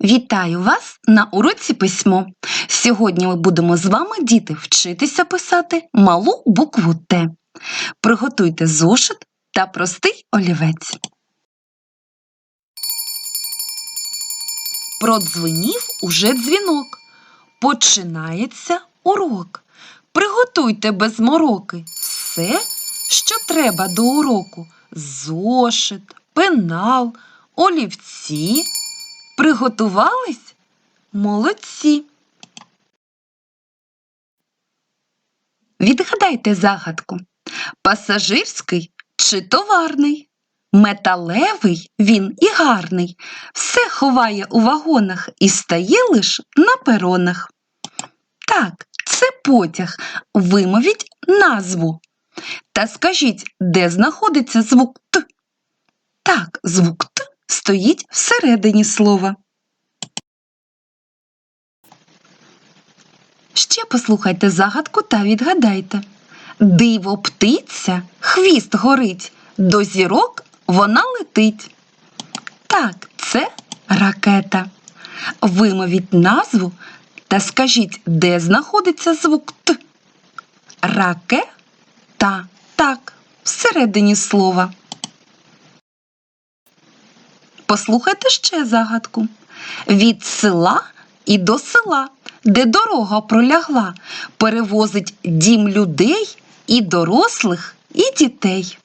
Вітаю вас на уроці письмо. Сьогодні ми будемо з вами, діти, вчитися писати малу букву Т. Приготуйте зошит та простий олівець. Продзвенів уже дзвінок. Починається урок. Приготуйте без мороки все, що треба до уроку: зошит, пенал, олівці. Приготувались? Молодці. Відгадайте загадку. Пасажирський чи товарний? Металевий він і гарний. Все ховає у вагонах і стає лиш на перонах. Так, це потяг. Вимовіть назву. Та скажіть, де знаходиться звук Т? Так, звук Т стоїть всередині слова. Ще послухайте загадку та відгадайте. Диво птиця, хвіст горить, до зірок вона летить. Так, це ракета. Вимовіть назву та скажіть, де знаходиться звук Т. Ракета. Так, всередині слова. Послухайте ще загадку. Від села і до села, де дорога пролягла, перевозить дім людей і дорослих, і дітей.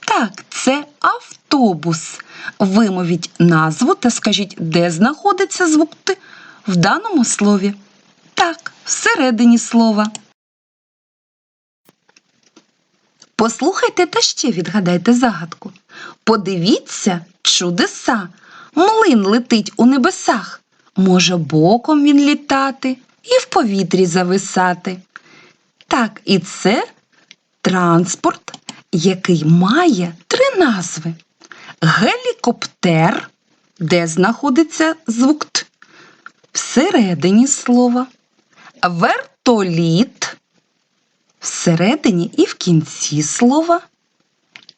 Так, це автобус. Вимовіть назву та скажіть, де знаходиться звук Т в даному слові. Так, всередині слова. Послухайте та ще відгадайте загадку. Подивіться чудеса. Млин летить у небесах. Може боком він літати і в повітрі зависати. Так, і це транспорт, який має три назви: гелікоптер, де знаходиться звук Т, всередині слова, вертоліт всередині і в кінці слова,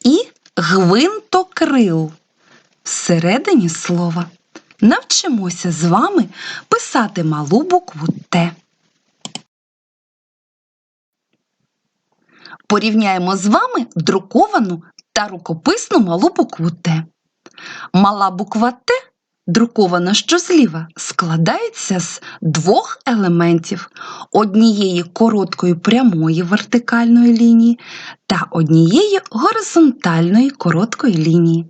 і гвинтокрил всередині слова. Навчимося з вами писати малу букву Т. Порівняємо з вами друковану та рукописну малу букву Т. Мала буква Т, друкована щосліва складається з двох елементів. Однієї короткої прямої вертикальної лінії та однієї горизонтальної короткої лінії.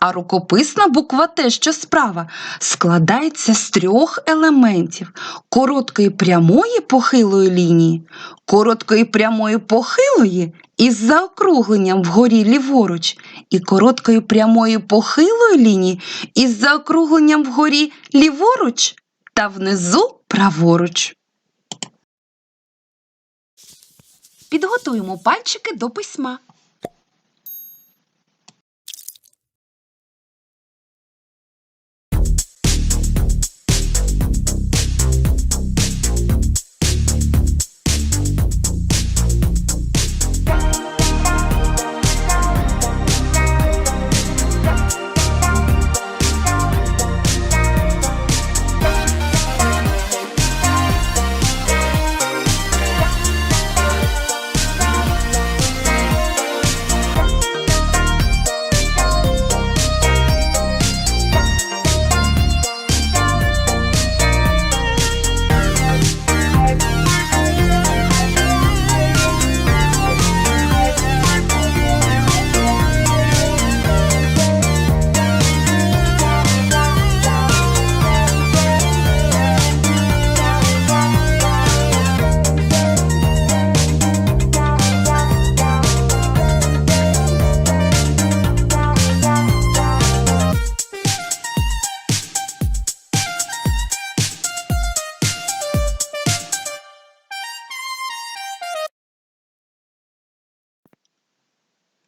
А рукописна буква Т, що справа, складається з трьох елементів короткої прямої похилої лінії, короткої прямої похилої із заокругленням вгорі ліворуч, і короткої прямої похилої лінії із заокругленням вгорі ліворуч та внизу праворуч. Підготуємо пальчики до письма.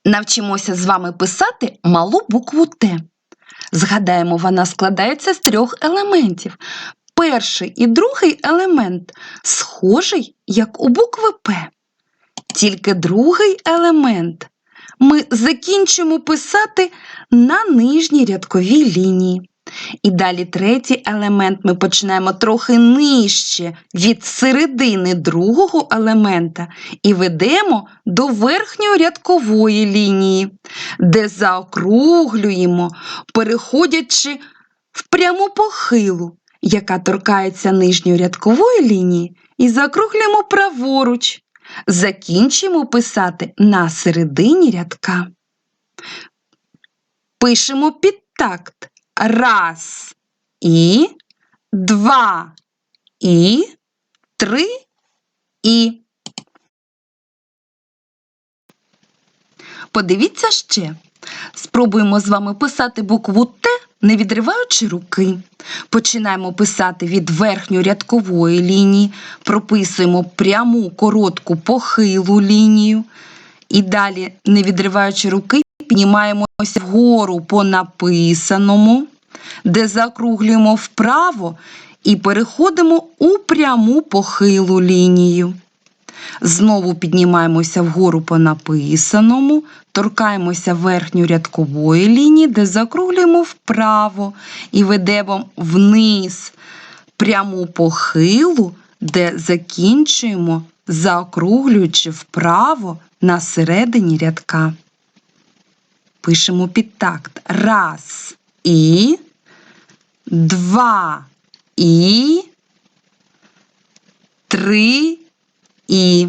Навчимося з вами писати малу букву Т. Згадаємо, вона складається з трьох елементів. Перший і другий елемент схожий, як у букви П. Тільки другий елемент ми закінчимо писати на нижній рядковій лінії. І далі третій елемент ми починаємо трохи нижче від середини другого елемента і ведемо до верхньої рядкової лінії, де заокруглюємо, переходячи в пряму похилу, яка торкається нижньої рядкової лінії, і закруглюємо праворуч. Закінчимо писати на середині рядка. Пишемо під такт. Раз і два і три і. Подивіться ще. Спробуємо з вами писати букву Т, не відриваючи руки. Починаємо писати від верхньої рядкової лінії, прописуємо пряму коротку похилу лінію. І далі, не відриваючи руки, піднімаємося вгору по написаному, де закруглюємо вправо і переходимо у пряму похилу лінію. Знову піднімаємося вгору по написаному, торкаємося верхньої рядкової лінії, де закруглюємо вправо і ведемо вниз пряму похилу, де закінчуємо, заокруглюючи вправо на середині рядка. Пишемо під такт. Раз і два і три і.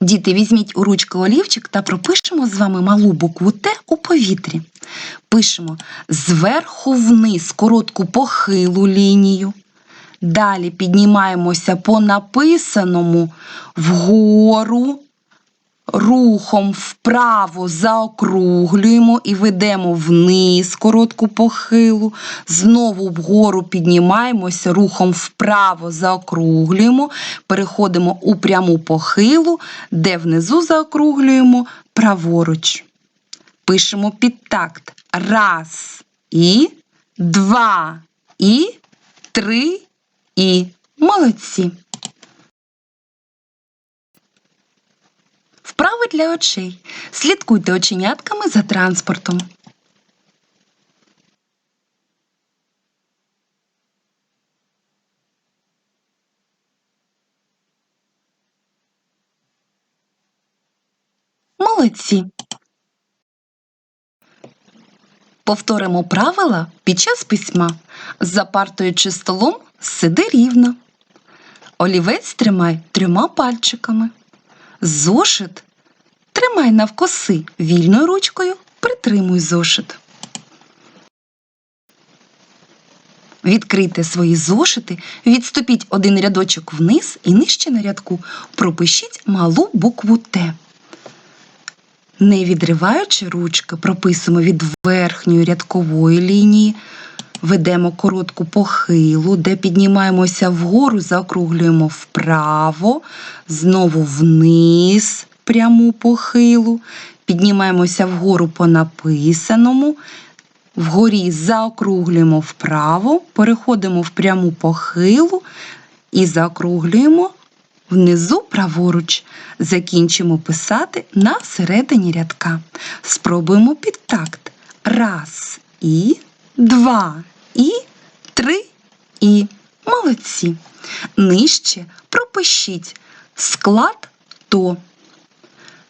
Діти, візьміть у ручку олівчик та пропишемо з вами малу букву Т у повітрі. Пишемо зверху вниз коротку похилу лінію. Далі піднімаємося по написаному вгору, рухом вправо заокруглюємо і ведемо вниз коротку похилу. Знову вгору піднімаємося, рухом вправо заокруглюємо, переходимо у пряму похилу, де внизу заокруглюємо праворуч. Пишемо під такт. Раз і два і три і молодці. Вправи для очей. Слідкуйте оченятками за транспортом. Молодці. Повторимо правила під час письма. За партою чи столом сиди рівно. Олівець тримай трьома пальчиками. Зошит тримай навкоси вільною ручкою, притримуй зошит. Відкрийте свої зошити, відступіть один рядочок вниз і нижче на рядку пропишіть малу букву Т. Не відриваючи ручки, прописуємо від верхньої рядкової лінії, ведемо коротку похилу, де піднімаємося вгору, заокруглюємо вправо, знову вниз пряму похилу, піднімаємося вгору по написаному, вгорі заокруглюємо вправо, переходимо в пряму похилу і заокруглюємо внизу праворуч. Закінчимо писати на середині рядка. Спробуємо під такт. Раз і два і три і. Молодці. Нижче пропишіть склад то.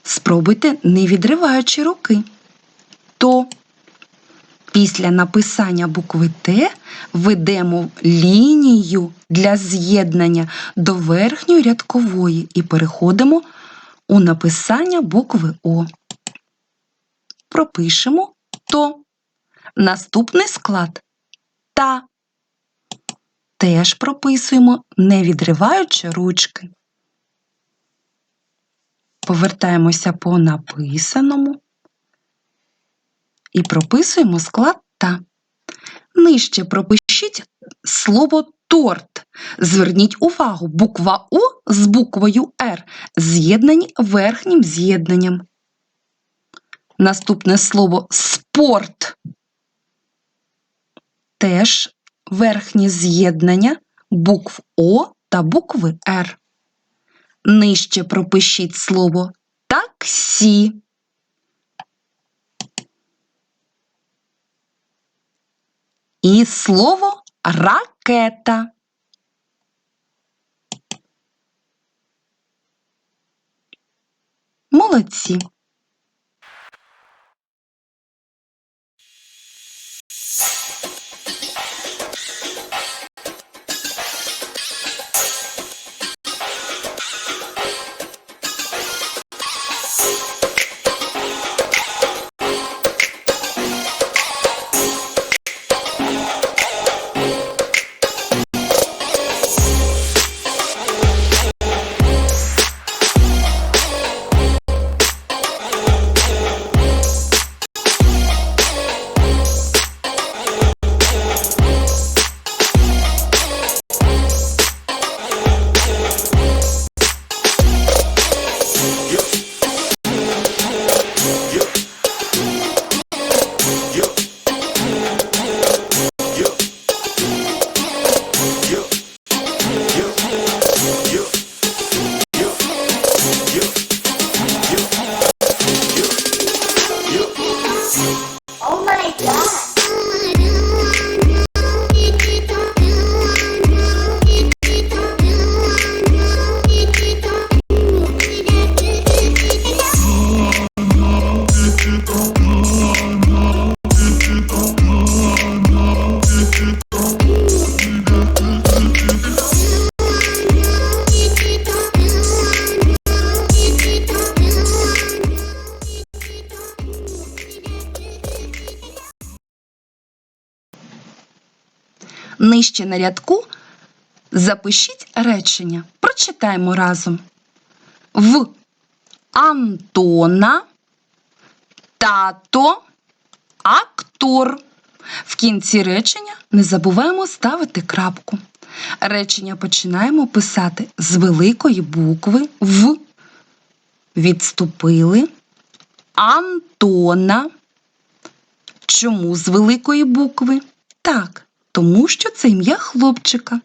Спробуйте, не відриваючи руки. То. Після написання букви Т ведемо лінію для з'єднання до верхньої рядкової і переходимо у написання букви О. Пропишемо то. Наступний склад та. Теж прописуємо, не відриваючи ручки. Повертаємося по написаному і прописуємо склад та. Нижче пропишіть слово торт. Зверніть увагу, буква О з буквою Р з'єднані верхнім з'єднанням. Наступне слово спорт. Теж верхнє з'єднання букв О та букви Р. Нижче пропишіть слово таксі. І слово ракета. Молодці. Нижче на рядку запишіть речення. Прочитаємо разом. В Антона тато актор. В кінці речення не забуваємо ставити крапку. Речення починаємо писати з великої букви В. Відступили. Антона. Чому з великої букви? Так, тому що це ім'я хлопчика.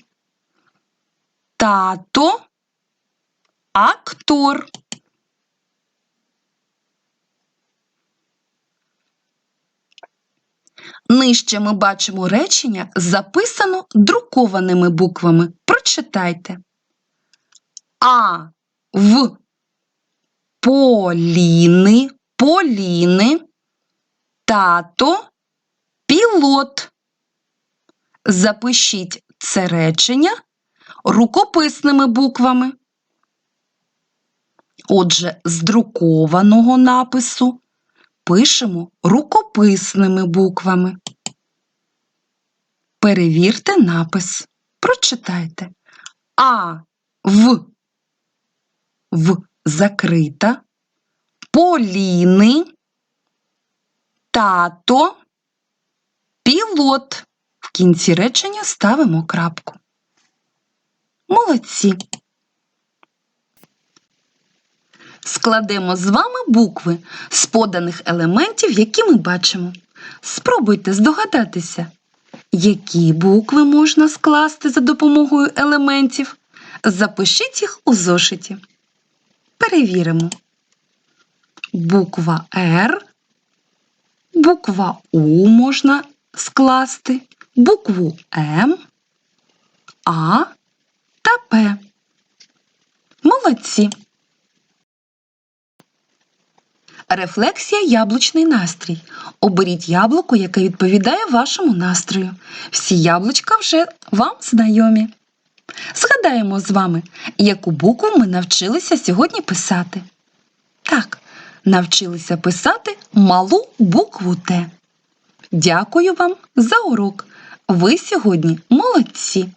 Тато актор. Нижче ми бачимо речення, записано друкованими буквами. Прочитайте. А в Поліни, Поліни, тато, пілот. Запишіть це речення рукописними буквами. Отже, з друкованого напису пишемо рукописними буквами. Перевірте напис. Прочитайте. А в в закрита, Поліни, тато, пілот. В кінці речення ставимо крапку. Молодці. Складемо з вами букви з поданих елементів, які ми бачимо. Спробуйте здогадатися, які букви можна скласти за допомогою елементів. Запишіть їх у зошиті. Перевіримо. Буква Р, буква У можна скласти, букву М, А та П. Молодці. Рефлексія яблучний настрій. Оберіть яблуко, яке відповідає вашому настрою. Всі яблучка вже вам знайомі. Згадаємо з вами, яку букву ми навчилися сьогодні писати. Так, навчилися писати малу букву Т. Дякую вам за урок. Ви сьогодні молодці.